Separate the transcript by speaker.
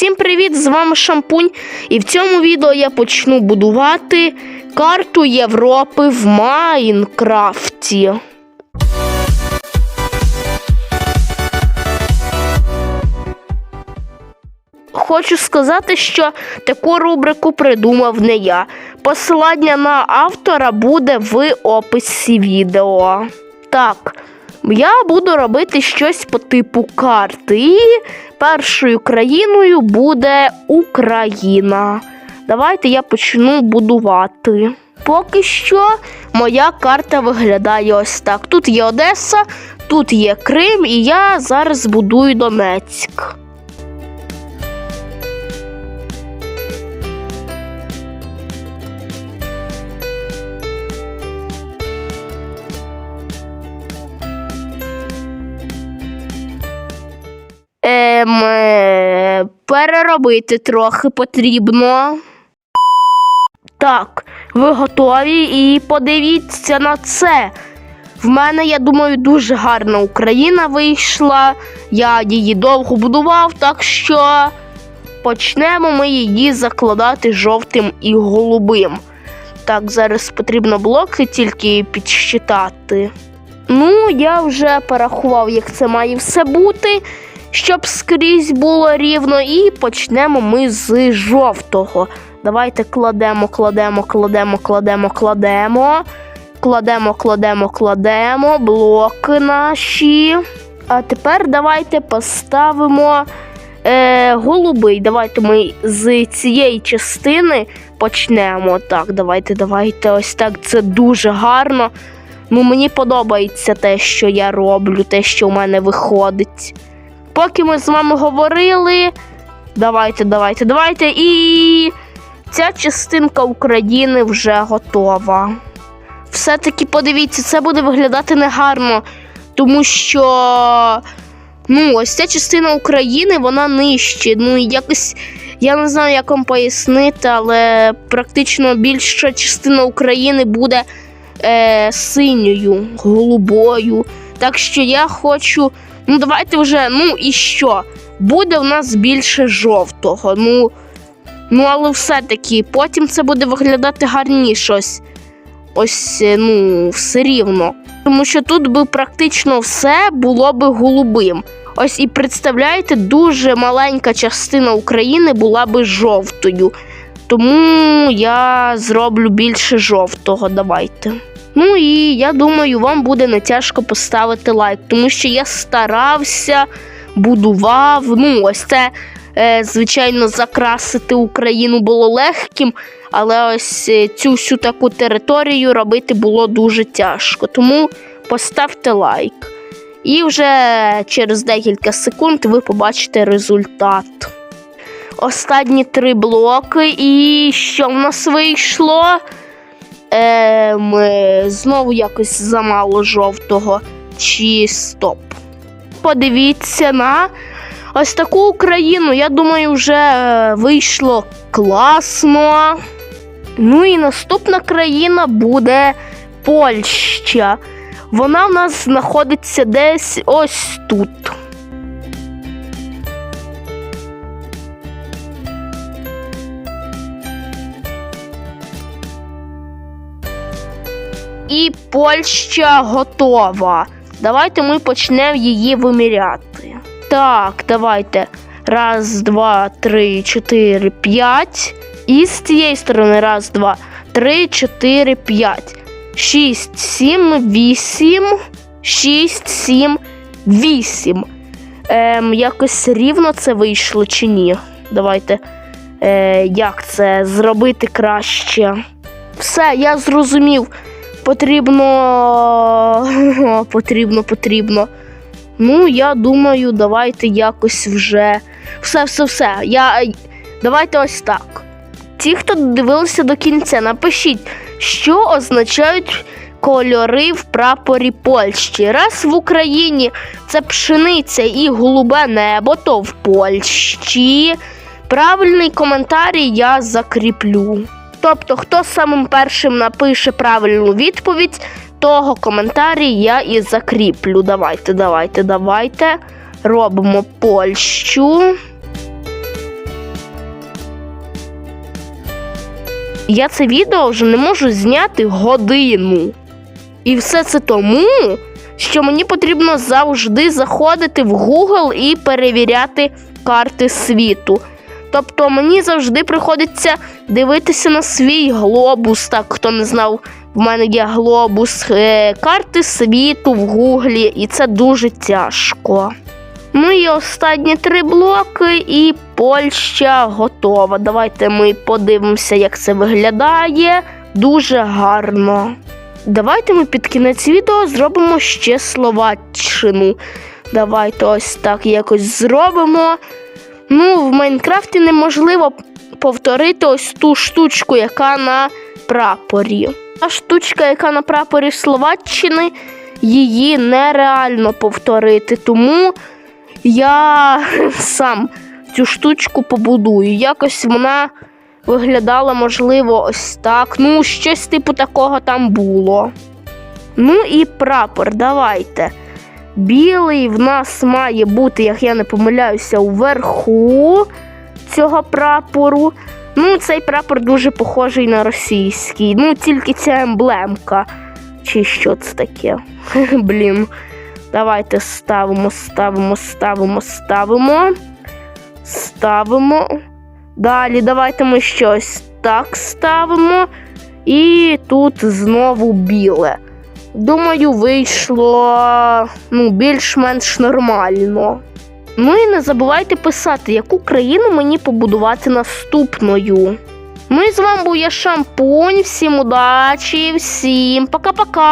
Speaker 1: Всім привіт! З вами Шампунь. І в цьому відео я почну будувати карту Європи в Майнкрафті. Хочу сказати, що таку рубрику придумав не я. Посилання на автора буде в описі відео. Так, я буду робити щось по типу карти. Першою країною буде Україна. Давайте я почну будувати. Поки що моя карта виглядає ось так. Тут є Одеса, тут є Крим, і я зараз будую Донецьк. Ем, е, переробити трохи потрібно. Так, ви готові і подивіться на це. В мене, я думаю, дуже гарна Україна вийшла. Я її довго будував, так що почнемо ми її закладати жовтим і голубим. Так, зараз потрібно блоки тільки підсчитати. Ну, я вже порахував, як це має все бути, щоб скрізь було рівно. І почнемо ми з жовтого. Давайте кладемо, кладемо, кладемо, кладемо, кладемо. Кладемо, кладемо, кладемо блоки наші. А тепер давайте поставимо е, голубий. Давайте ми з цієї частини почнемо. Так, давайте, давайте. Ось так. Це дуже гарно. Ну, мені подобається те, що я роблю, те, що в мене виходить. Поки ми з вами говорили, давайте, давайте, давайте. І ця частинка України вже готова. Все-таки подивіться, це буде виглядати негарно, тому що ну, ось ця частина України, вона нижче. Ну, якось я не знаю, як вам пояснити, але практично більша частина України буде е, синьою, голубою. Так що я хочу. Ну, давайте вже, ну і що? Буде в нас більше жовтого. Ну, ну але все-таки потім це буде виглядати гарніше. Ось, ось е, ну, все рівно. Тому що тут би практично все було би голубим. Ось і представляєте, дуже маленька частина України була би жовтою. Тому я зроблю більше жовтого. Давайте. Ну і я думаю, вам буде не тяжко поставити лайк, тому що я старався, будував. Ну, ось це, е, звичайно, закрасити Україну було легким, але ось е, цю всю таку територію робити було дуже тяжко. Тому поставте лайк. І вже через декілька секунд ви побачите результат. Останні три блоки, і що в нас вийшло? Ем, знову якось замало жовтого чи стоп. Подивіться на ось таку Україну. Я думаю, вже е, вийшло класно. Ну і наступна країна буде Польща. Вона в нас знаходиться десь ось тут. І Польща готова. Давайте ми почнемо її виміряти. Так, давайте. Раз, два, три, чотири, п'ять. І з цієї сторони. Раз, два, три, чотири, п'ять. Шість, сім, вісім. Шість, сім, вісім. Ем, якось рівно це вийшло чи ні? Давайте. Е, як це зробити краще? Все, я зрозумів. Потрібно. Потрібно, потрібно. Ну, я думаю, давайте якось вже. Все, все, все. Я... Давайте ось так. Ті, хто дивилися до кінця, напишіть, що означають кольори в прапорі Польщі. Раз в Україні це пшениця і голубе небо, то в Польщі. Правильний коментарій я закріплю. Тобто, хто самим першим напише правильну відповідь, того коментарі я і закріплю. Давайте, давайте, давайте. Робимо Польщу. Я це відео вже не можу зняти годину. І все це тому, що мені потрібно завжди заходити в Google і перевіряти карти світу. Тобто мені завжди приходиться дивитися на свій глобус. Так, хто не знав, в мене є глобус, е, карти світу в Гуглі, і це дуже тяжко. Ну і останні три блоки, і Польща готова. Давайте ми подивимося, як це виглядає. Дуже гарно. Давайте ми під кінець відео зробимо ще Словаччину. Давайте ось так якось зробимо. Ну, в Майнкрафті неможливо повторити ось ту штучку, яка на прапорі. Та штучка, яка на прапорі Словаччини, її нереально повторити. Тому я сам цю штучку побудую. Якось вона виглядала, можливо, ось так. Ну, щось типу такого там було. Ну і прапор, давайте. Білий в нас має бути, як я не помиляюся, уверху цього прапору. Ну, цей прапор дуже похожий на російський. Ну, тільки ця емблемка. Чи що це таке? Блін. Давайте ставимо, ставимо, ставимо, ставимо. Ставимо. Далі давайте ми щось так ставимо. І тут знову біле. Думаю, вийшло ну, більш-менш нормально. Ну і не забувайте писати, яку країну мені побудувати наступною. Ну і з вами був я Шампунь. Всім удачі, всім пока-пока.